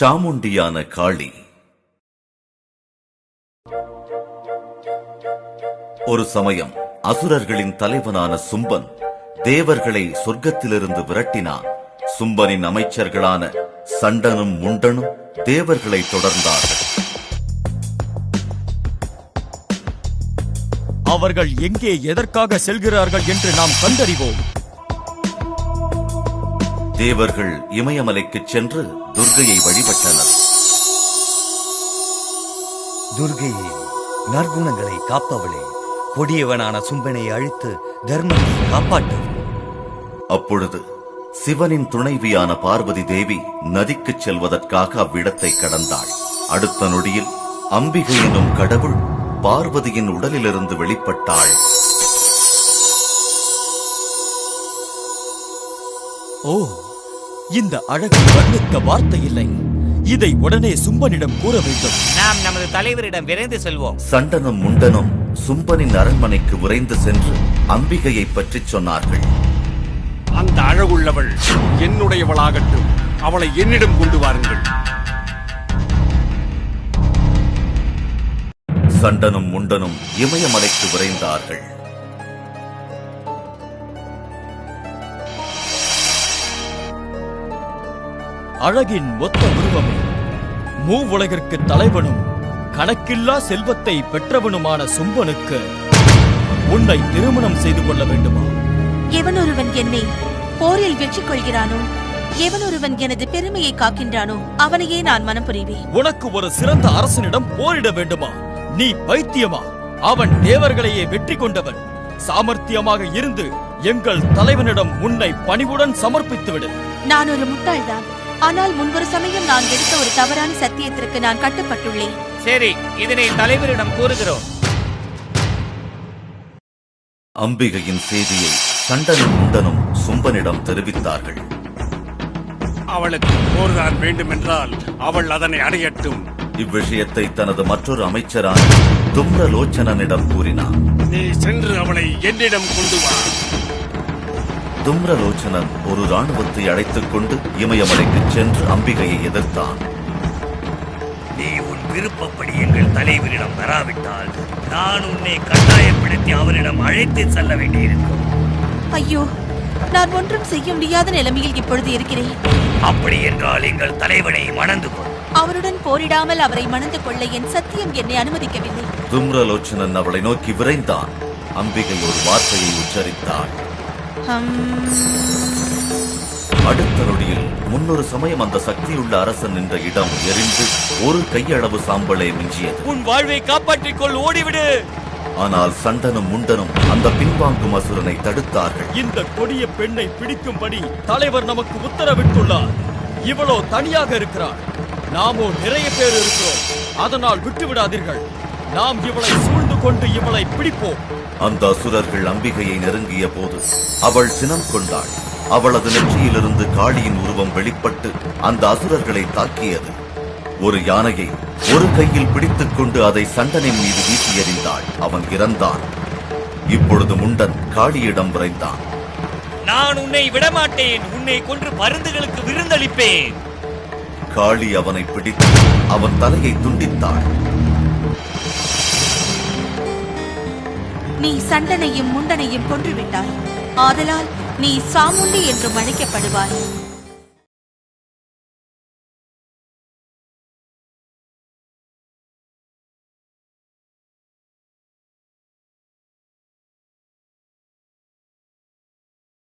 சாமுண்டியான காளி. ஒரு சமயம் அசுரர்களின் தலைவனான சும்பன் தேவர்களை சொர்க்கத்திலிருந்து விரட்டினான் சும்பனின் அமைச்சர்களான சண்டனும் முண்டனும் தேவர்களை தொடர்ந்தார்கள். அவர்கள் எங்கே எதற்காக செல்கிறார்கள் என்று நாம் கண்டறிவோம். தேவர்கள் இமயமலைக்குச் சென்று துர்கையை வழிபட்டனர். துர்கையே நற்குணங்களை காப்பவளே கொடியவனான சும்பனை அழித்து தர்மத்தை காப்பாற்றவும் அப்பொழுது சிவனின் துணைவியான பார்வதி தேவி நதிக்குச் செல்வதற்காக அவ்விடத்தை கடந்தாள். அடுத்த நொடியில் அம்பிகை எனும் கடவுள் பார்வதியின் உடலிலிருந்து வெளிப்பட்டாள். ஓ இந்த அழகை வர்ணிக்க வார்த்தை இல்லை இதை உடனே சும்பனிடம் கூற வேண்டும். நாம் நமது தலைவரிடம் விரைந்து செல்வோம். சண்டனும் முண்டனும் சும்பனின் அரண்மனைக்கு விரைந்து சென்று அம்பிகையை பற்றிச் சொன்னார்கள். அந்த அழகுள்ளவள் என்னுடையவளாகட்டும். அவளை என்னிடம் கொண்டு வாருங்கள். சண்டனும் முண்டனும் இமயமலைக்கு விரைந்தார்கள். அழகின் மொத்த உருவமே. மூவுலகிற்கு தலைவனும் கணக்கில்லா செல்வத்தை பெற்றவனுமான சும்பனுக்கு உன்னை திருமணம் செய்து கொள்ள வேண்டுமா? எவனொருவன் என்னை போரில் வெற்றி கொள்கிறானோ எவனொருவன் எனது பெருமையை காக்கின்றானோ அவனையே நான் மனம் புரிவேன். உனக்கு ஒரு சிறந்த அரசனிடம் போரிட வேண்டுமா? நீ பைத்தியமா? அவன் தேவர்களையே வெற்றி கொண்டவன். சாமர்த்தியமாக இருந்து எங்கள் தலைவனிடம் உன்னை பணிவுடன் சமர்ப்பித்து விடு நான் ஒரு முட்டாள்தான். ஆனால் முன்பொரு சமயம் நான் எடுத்த ஒரு தவறான சத்தியத்திற்கு நான் கட்டுப்பட்டுள்ளேன். சரி இதனை தலைவரிடம் கூறுகிறோம். அம்பிகையின் செய்தியை சண்டனும் முண்டனும் சும்பனிடம் தெரிவித்தார்கள். அவளுக்கு போர்தான் வேண்டுமென்றால் அவள் அதனை அடையட்டும் இவ்விஷயத்தை தனது மற்றொரு அமைச்சரான தும்ரலோச்சனனிடம் கூறினார் நீ சென்று அவளை என்னிடம் கொண்டு வா. தும்ரலோச்சனன் ஒரு ராணுவத்தை அழைத்துக் கொண்டு இமயமலைக்குச் சென்று அம்பிகையை எதிர்த்தான். நீ உன் விருப்பப்படி எங்கள் தலைவரிடம் வராவிட்டால் நான் உன்னை கட்டாயப்படுத்தி அவரிடம் அழைத்து செல்ல வேண்டியிருக்கும். ஐயோ நான் ஒன்றும் செய்ய முடியாத நிலைமையில் இப்பொழுது இருக்கிறேன். அப்படி என்றால் எங்கள் தலைவனை மணந்து கொள். அவருடன் போரிடாமல் அவரை மணந்து கொள்ள என் சத்தியம் என்னை அனுமதிக்கவில்லை. தும்ரலோச்சனன் அவளை நோக்கி விரைந்தான். அம்பிகை ஒரு வார்த்தையை உச்சரித்தாள். அடுத்த நொடியில் முன்னொரு சமயம் அந்த சக்தியுள்ள அரசன் நின்ற இடம் எரிந்து ஒரு கையளவு சாம்பலே மிஞ்சியது. உன் வாழ்வை காப்பாற்றிக் கொள் ஓடிவிடு. ஆனால் சண்டனும் முண்டனும் அந்த பின்வாங்கும் அசுரனை தடுத்தார்கள். இந்த கொடிய பெண்ணை பிடிக்கும்படி தலைவர் நமக்கு உத்தரவிட்டுள்ளார். இவளோ தனியாக இருக்கிறார் நாமோ நிறைய பேர் இருக்கிறோம். அதனால் விட்டு விடாதீர்கள் நாம் இவளை சூழ்ந்து கொண்டு இவளை பிடிப்போம். அந்த அசுரர்கள் அம்பிகையை நெருங்கிய போது அவள் சினம் கொண்டாள். அவளது நெற்றியிலிருந்து காளியின் உருவம் வெளிப்பட்டு அந்த அசுரர்களை தாக்கியது. ஒரு யானையை ஒரு கையில் பிடித்துக் கொண்டு அதை சண்டனின் மீது வீசி எறிந்தாள். அவன் இறந்தான். இப்பொழுது முண்டன் காளியிடம் விரைந்தான். நான் உன்னை விடமாட்டேன். உன்னை கொன்று பருந்துகளுக்கு விருந்தளிப்பேன். காளி அவனை பிடித்து அவன் தலையை துண்டித்தாள். நீ சண்டனையும் முண்டனையும் கொன்றுவிட்டாய். ஆதலால் நீ சாமுண்டி என்றும் அழைக்கப்படுவாய்.